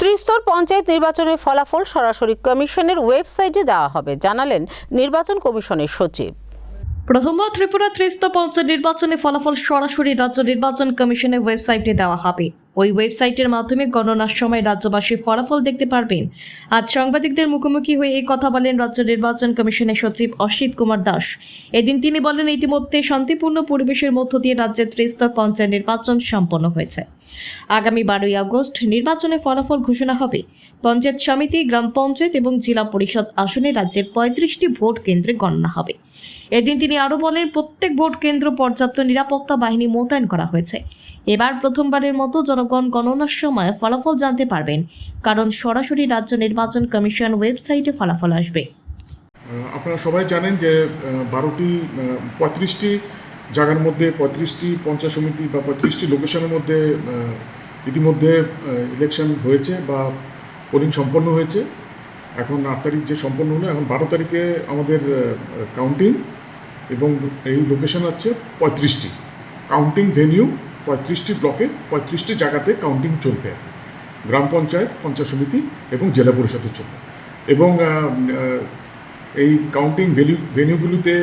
ত্রিস্তর পঞ্চায়েত নির্বাচনের ফলাফল সরাসরি কমিশনের ওয়েবসাইটে দেওয়া হবে, জানালেন নির্বাচন কমিশনের সচিব। প্রথমবার ত্রিপুরা ত্রিস্ত পঞ্চায়েত নির্বাচনে ফলাফল সরাসরি রাজ্য নির্বাচন কমিশনের ওয়েবসাইটে দেওয়া হবে। ওই ওয়েবসাইটের মাধ্যমে গণনার সময় রাজ্যবাসী ফলাফল দেখতে পারবেন। আজ সাংবাদিকদের মুখোমুখি হয়ে এই কথা বলেন রাজ্য নির্বাচন কমিশনের সচিব অসিত কুমার দাস। এদিন তিনি বলেন, ইতিমধ্যে শান্তিপূর্ণ পরিবেশের মধ্য দিয়ে রাজ্যের ত্রিস্তর পঞ্চায়েত নির্বাচন সম্পন্ন হয়েছে। আগামী বারোই আগস্ট নির্বাচনে ফলাফল ঘোষণা হবে। পঞ্চায়েত সমিতি, গ্রাম পঞ্চায়েত এবং জেলা পরিষদ আসনে রাজ্যের পঁয়ত্রিশটি ভোট কেন্দ্রে গণনা হবে। এদিন তিনি আরও বলেন, প্রত্যেক ভোট কেন্দ্র পর্যাপ্ত নিরাপত্তা বাহিনী মোতায়েন করা হয়েছে। এবার প্রথমবারের মতো জনগণ গণনার সময় ফলাফল জানতে পারবেন, কারণ সরাসরি রাজ্য নির্বাচন কমিশন ওয়েবসাইটে ফলাফল আসবে। আপনারা সবাই জানেন যে বারোটি পঁয়ত্রিশটি জায়গার মধ্যে পঁয়ত্রিশটি পঞ্চায়েত সমিতি বা পঁয়ত্রিশটি লোকেশনের মধ্যে ইতিমধ্যে ইলেকশন হয়েছে বা পোলিং সম্পন্ন হয়েছে। এখন আট তারিখ যে সম্পন্ন হলো, এখন বারো তারিখে আমাদের কাউন্টিং এবং এই লোকেশন হচ্ছে পঁয়ত্রিশটি। কাউন্টিং ভেনিউ পঁয়ত্রিশটি ব্লকে পঁয়ত্রিশটি জায়গাতে কাউন্টিং চলবে গ্রাম পঞ্চায়েত পঞ্চায়েত সমিতি এবং জেলা পরিষদের জন্য। এবং এই কাউন্টিং ভ্যালু ভেনিউগুলিতে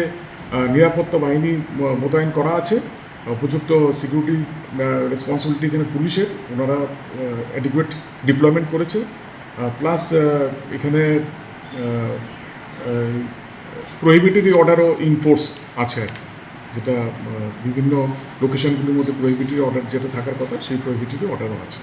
নিরাপত্তা বাহিনী মোতায়েন করা আছে। উপযুক্ত সিকিউরিটি রেসপন্সিবিলিটি এখানে পুলিশের। ওনারা অ্যাডিকুয়েট ডিপ্লয়মেন্ট করেছে। প্লাস এখানে প্রহিবিটরি অর্ডারও ইনফোর্স আছে যেটা বিভিন্ন লোকেশনগুলির মধ্যে প্রহিবিটরি অর্ডার যেটা থাকার কথা, সেই প্রহিবিটরি অর্ডারও আছে।